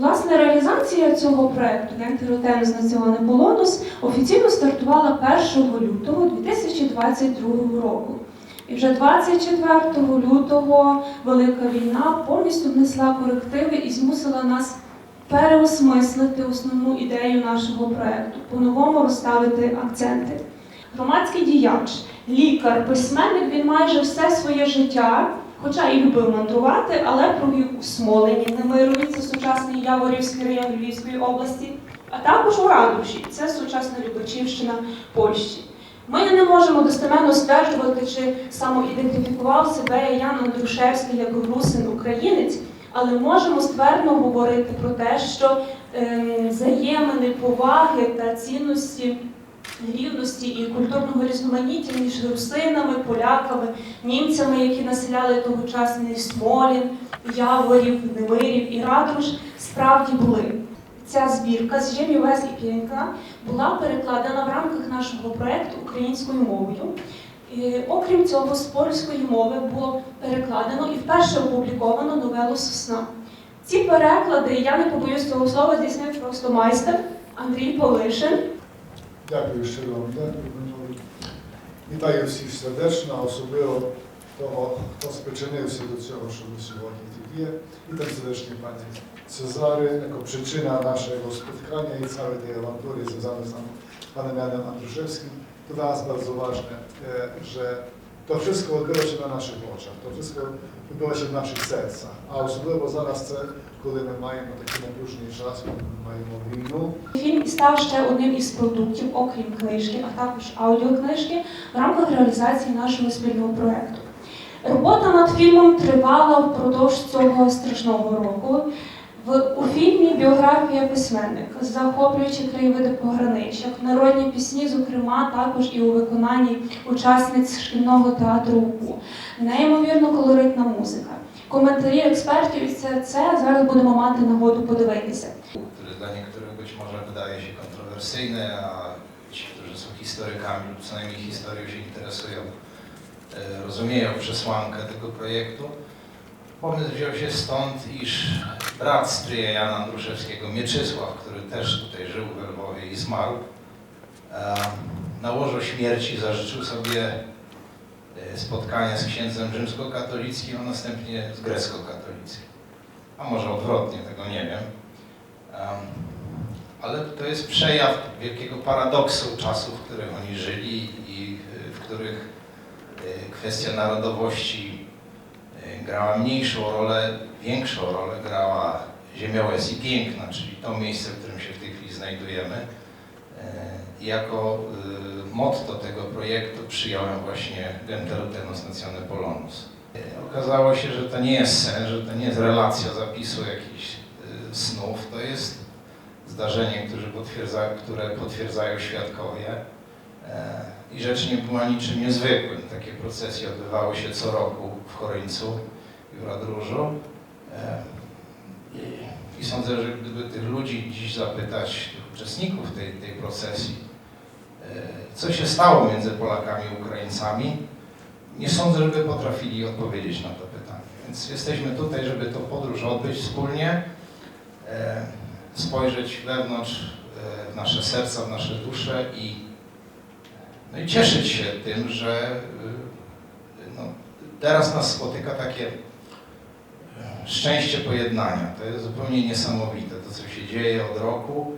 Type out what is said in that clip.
Власне, реалізація цього проекту Гентеротенус Націоне Полонус офіційно стартувала 1 лютого 2022 року. І вже 24 лютого Велика війна повністю внесла корективи і змусила нас переосмислити основну ідею нашого проекту, по-новому розставити акценти. Громадський діяч, лікар, письменник він майже все своє життя, хоча і любив мандрувати, але провів у Смолині, Немирові, це сучасний Яворівський район Львівської області, а також у Радуші, це сучасна Любачівщина Польщі. Ми не можемо достеменно стверджувати, чи самоідентифікував себе Ян Андрушевський як русин українець, але можемо ствердно говорити про те, що ем, взаємини, поваги та цінності рівності і культурного різноманіття між русинами, поляками, німцями, які населяли тогочасний Смолін, Яворів, Немирів і Радруш, справді були. Ця збірка з Жемі Вес і П'янка була перекладена в рамках нашого проєкту українською мовою. І, окрім цього, з польської мови було перекладено і вперше опубліковано новелу Сосна. Ці переклади, я не побоюсь цього слова, здійснив просто майстер Андрій Полишин. Дякую щиро вам, дякую, панове. Вітаю всіх сердечно, а особливо того, хто спричинився до цього, що ми сьогодні тут є. Witam serdecznie Panie Cezary, jako przyczyna naszego spotkania i całej tej awantury związanej z Panem Janem Andruszewskim. To dla nas bardzo ważne, e, że to wszystko odbywa się na naszych oczach, to wszystko w naszych sercach, a особливо зараз це, коли ми маємо такий напружений час, коли ми маємо війну, Фільм став ще одним із продуктів, окрім книжки, а також аудіокнижки, в рамках реалізації нашого спільного проєкту. Робота над фільмом тривала впродовж цього страшного року. У фільмі біографія письменника, захоплюючі краєвиди пограничок, народні пісні, зокрема, також і у виконанні учасниць шкільного театру УКУ, неймовірно колоритна музика. Коментарі експертів, і це, це зараз будемо мати нагоду подивитися. niektórych być może wydaje się kontrowersyjny, a ci, którzy są historykami lub co najmniej historią się interesują, rozumieją przesłankę tego projektu. Pomysł wziął się stąd, iż brat stryja Jana Andruszewskiego, Mieczysław, który też tutaj żył we Lwowie i zmarł, e, na łożu śmierci zażyczył sobie e, spotkania z księdzem rzymskokatolickim, a następnie z grecko-katolickim. A może odwrotnie, tego nie wiem. Em, Ale to jest przejaw wielkiego paradoksu czasów, w których oni żyli i w których y, kwestia narodowości grała mniejszą rolę, większą rolę grała Ziemiołez i Piękna, czyli to miejsce, w którym się w tej chwili znajdujemy. I Jako y, motto tego projektu przyjąłem właśnie Genterotenos Natione Polonus. Y, Okazało się, że to nie jest sen, że to nie jest relacja zapisu jakichś snów, to jest zdarzenie, które, potwierdza, które potwierdzają świadkowie e, i rzecz nie była niczym niezwykłym. Takie procesje odbywały się co roku w Choryńcu i w Radróżu. E, I, sądzę, że gdyby tych ludzi dziś zapytać, tych uczestników tej, tej procesji, e, co się stało między Polakami i Ukraińcami, nie sądzę, żeby potrafili odpowiedzieć na to pytanie. Więc jesteśmy tutaj, żeby tą podróż odbyć wspólnie, e, spojrzeć wewnątrz e, w nasze serca, w nasze dusze i, no i cieszyć się tym, że e, no, teraz nas spotyka takie e, szczęście pojednania. To jest zupełnie niesamowite, to co się dzieje od roku.